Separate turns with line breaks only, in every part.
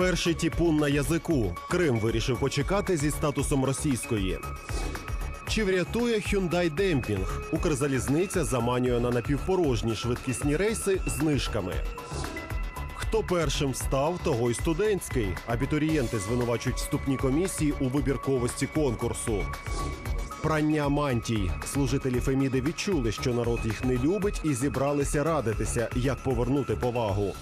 Перший тіпун на язику. Крим вирішив почекати зі статусом російської. Чи врятує Hyundai демпінг? Укрзалізниця заманює на напівпорожні швидкісні рейси знижками. Хто першим встав, того й студентський. Абітурієнти звинувачують вступні комісії у вибірковості конкурсу. Прання мантій. Служителі Феміди відчули, що народ їх не любить, і зібралися радитися, як повернути повагу.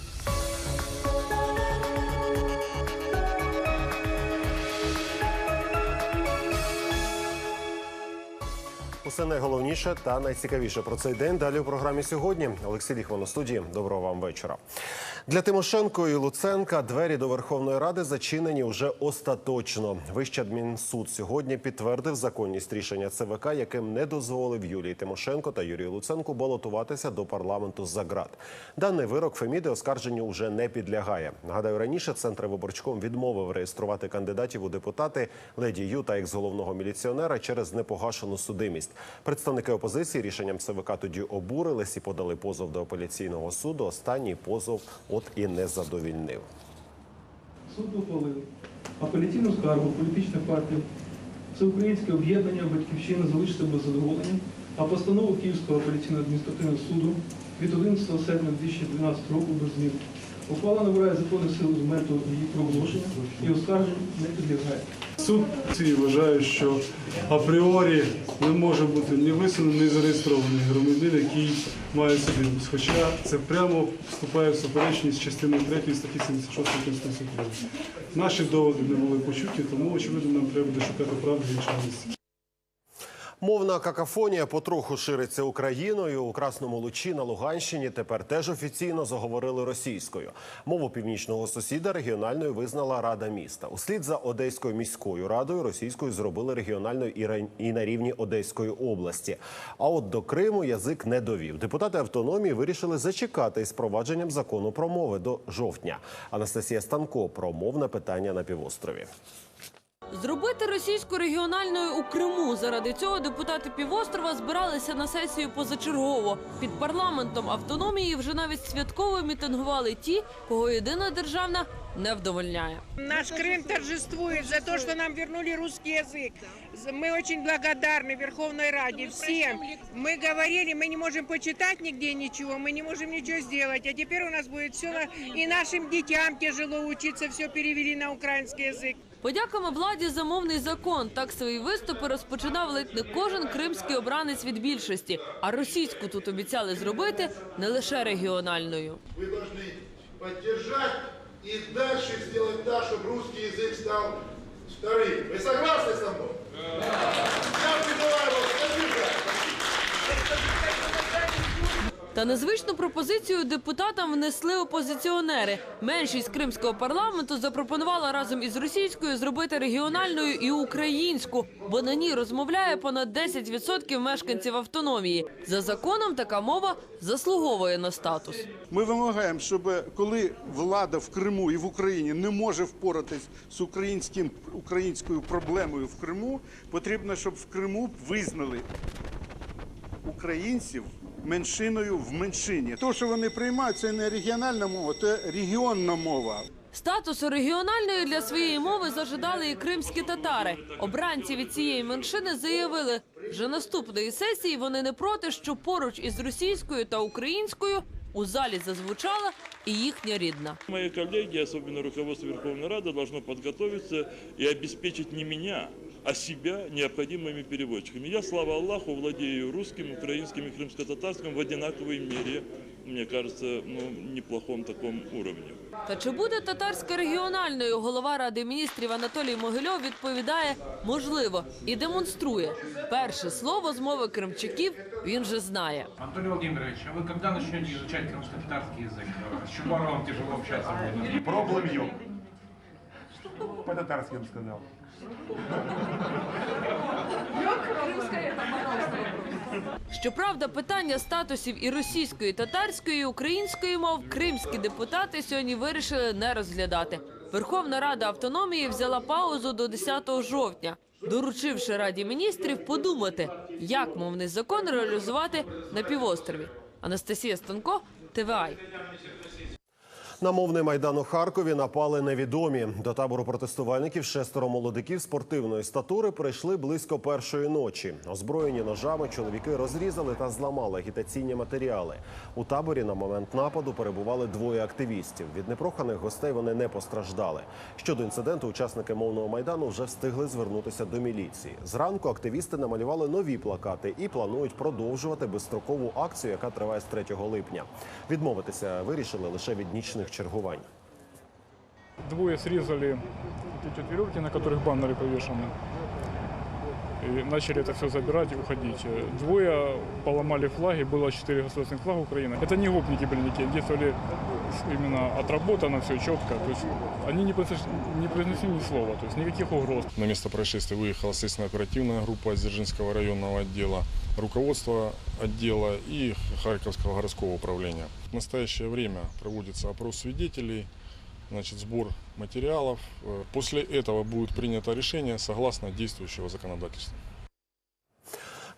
Усе найголовніше та найцікавіше про цей день. Далі у програмі сьогодні. Олексій Ліхман у студії. Доброго вам вечора. Для Тимошенко і Луценка двері до Верховної Ради зачинені вже остаточно. Вищий адмінсуд сьогодні підтвердив законність рішення ЦВК, яким не дозволив Юлії Тимошенко та Юрію Луценку балотуватися до парламенту за ґрат. Даний вирок Феміди оскарженню вже не підлягає. Нагадаю, раніше центр виборчком відмовив реєструвати кандидатів у депутати леді Ю та екс-головного міліціонера через непогашену судимість. Представники опозиції рішенням ЦВК тоді обурились і подали позов до апеляційного суду. Останній позов от і не задовільнив.
Суд ухвалив апеляційну скаргу політичних партій Всеукраїнське об'єднання батьківщини залишиться без задоволення, а постанову Київського апеляційного адміністративного суду від 11 серпня 2012 року без змін. Ухвала набирає законних сил з моменту її проголошення і оскаржень не підлягає.
Суд вважає, що апріорі не може бути ні висунений, ні зареєстрований громадянин, який має судимість. Хоча це прямо вступає в суперечність частиною 3 статті 76 Конституції України. Наші доводи не були почуті, тому очевидно нам треба буде шукати правду в іншому місці.
Мовна какафонія потроху шириться Україною. У Красному Лучі на Луганщині тепер теж офіційно заговорили російською. Мову північного сусіда регіональною визнала Рада міста. Услід за Одеською міською радою російською зробили регіональною і на рівні Одеської області. А от до Криму язик не довів. Депутати автономії вирішили зачекати із провадженням закону про мови до жовтня. Анастасія Станко про мовне питання на півострові.
Зробити російську регіональною у Криму. Заради цього депутати півострова збиралися на сесію позачергово. Під парламентом автономії вже навіть святково мітингували ті, кого єдина державна не вдовольняє.
Наш Крым торжествует за то, что нам вернули русский язык. Мы очень благодарны Верховной Раде всем. Мы говорили, мы не можем почитать нигде ничего, мы не можем ничего сделать. А теперь у нас будет все, и нашим детям тяжело учиться, все перевели на украинский язык.
Подяками владі за мовний закон. Так свої виступи розпочинав ледь не кожен кримський обранець від більшості. А російську тут обіцяли зробити не лише регіональною.
Вы должны поддержать и дальше сделать так, чтобы русский язык стал вторым. Вы согласны со мной? Я призываю вас,
Та незвичну пропозицію депутатам внесли опозиціонери. Меншість кримського парламенту запропонувала разом із російською зробити регіональною і українську, бо на ній розмовляє понад 10% мешканців автономії. За законом така мова заслуговує на статус.
Ми вимагаємо, щоб коли влада в Криму і в Україні не може впоратись з українським українською проблемою в Криму, потрібно, щоб в Криму визнали українців меншиною в меншині. То, що вони приймають, це не регіональна мова, це регіонна мова.
Статусу регіональної для своєї мови зажадали і кримські татари. Обранці від цієї меншини заявили, вже наступної сесії вони не проти, що поруч із російською та українською у залі зазвучала і їхня рідна.
Мои коллеги, особенно руководство Верховной Рады, должно подготовиться и обеспечить не меня, а себя необходимыми переводчиками. Я, слава Аллаху, владею русским, украинским и крымско-татарским в одинаковой мере, мне кажется, ну, неплохом таком уровне.
Та чи буде татарська регіональною? Голова ради міністрів Анатолій Могильов відповідає можливо і демонструє перше слово з мови кримчаків. Він же знає.
Анатолий Владимирович, а вы когда начнете изучать крымско-татарский язык? С Чубаровым тяжело общаться будет.
Пробую. По-татарски я бы сказал.
Щоправда, питання статусів і російської, і татарської, і української мов кримські депутати сьогодні вирішили не розглядати. Верховна Рада автономії взяла паузу до 10 жовтня, доручивши Раді міністрів подумати, як мовний закон реалізувати на півострові. Анастасія Станко, ТВАЙ.
На мовний майдан у Харкові напали невідомі. До табору протестувальників шестеро молодиків спортивної статури прийшли близько першої ночі. Озброєні ножами чоловіки розрізали та зламали агітаційні матеріали. У таборі на момент нападу перебували двоє активістів. Від непроханих гостей вони не постраждали. Щодо інциденту, учасники мовного майдану вже встигли звернутися до міліції. Зранку активісти намалювали нові плакати і планують продовжувати безстрокову акцію, яка триває з 3 липня. Відмовитися вирішили лише від нічних чергувань.
Двое срезали вот эти вот веревки, на которых баннеры повешены. И начали это все забирать и уходить. Э, Двое поломали флаги, было четыре государственных флага Украины. Это не гопники были никакие, действовали с- именно отработано, все четко. То есть они не произнесли, не произнесли ни слова, то есть никаких угроз.
На место происшествия выехала следственно-оперативная группа Дзержинского районного отдела, руководство отдела и Харьковского городского управления. В настоящее время проводится опрос свидетелей, значит, сбор материалов. Э, После этого будет принято решение согласно действующего законодательства.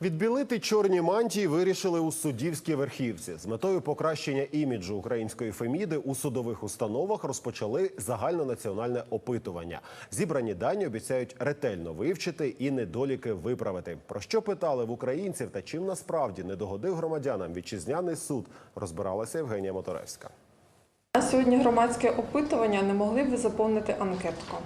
Відбілити чорні мантії вирішили у суддівській верхівці. З метою покращення іміджу української феміди у судових установах розпочали загальнонаціональне опитування. Зібрані дані обіцяють ретельно вивчити і недоліки виправити. Про що питали в українців та чим насправді не догодив громадянам вітчизняний суд, розбиралася Євгенія Моторевська.
На сьогодні громадське опитування не могли б ви заповнити анкетку.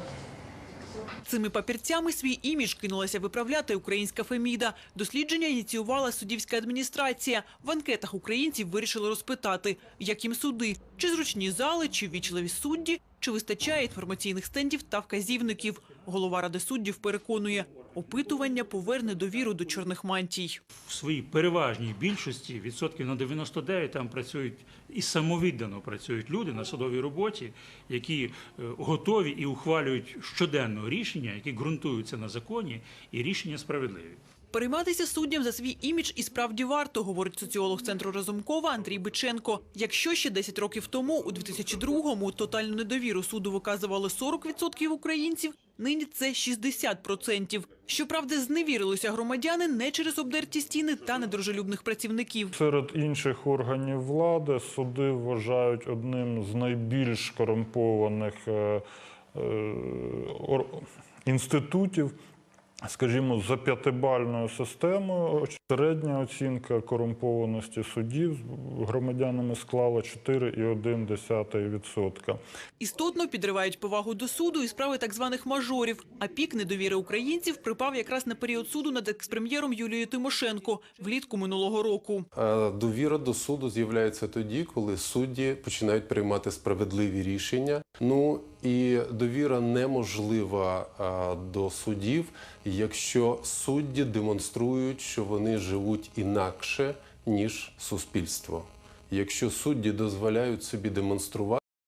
Цими папірцями свій імідж кинулася виправляти українська Феміда. Дослідження ініціювала суддівська адміністрація. В анкетах українців вирішили розпитати, як їм суди, чи зручні зали, чи ввічливі судді, чи вистачає інформаційних стендів та вказівників. Голова ради суддів переконує, опитування поверне довіру до чорних мантій.
в своїй переважній більшості, відсотків на 99, там працюють і самовіддано працюють люди на судовій роботі, які е, готові і ухвалюють щоденно рішення, які ґрунтуються на законі, і рішення справедливі.
Перейматися суддям за свій імідж і справді варто, говорить соціолог центру Разумкова Андрій Биченко. Якщо ще 10 років тому, у 2002-му, тотальну недовіру суду виказували 40% українців, нині це 60%. Щоправда, зневірилися громадяни не через обдерті стіни та недружелюбних працівників.
Серед інших органів влади суди вважають одним з найбільш корумпованих е, е, інститутів. Скажімо, за п'ятибальною системою середня оцінка корумпованості суддів громадянами склала 4,1%.
Істотно підривають повагу до суду і справи так званих мажорів. А пік недовіри українців припав якраз на період суду над експрем'єром Юлією Тимошенко влітку минулого року.
Е, Довіра до суду з'являється тоді, коли судді починають приймати справедливі рішення. Ну і довіра неможлива е, до судів, якщо судді демонструють, що вони живуть інакше ніж суспільство. Якщо судді дозволяють собі демонструвати.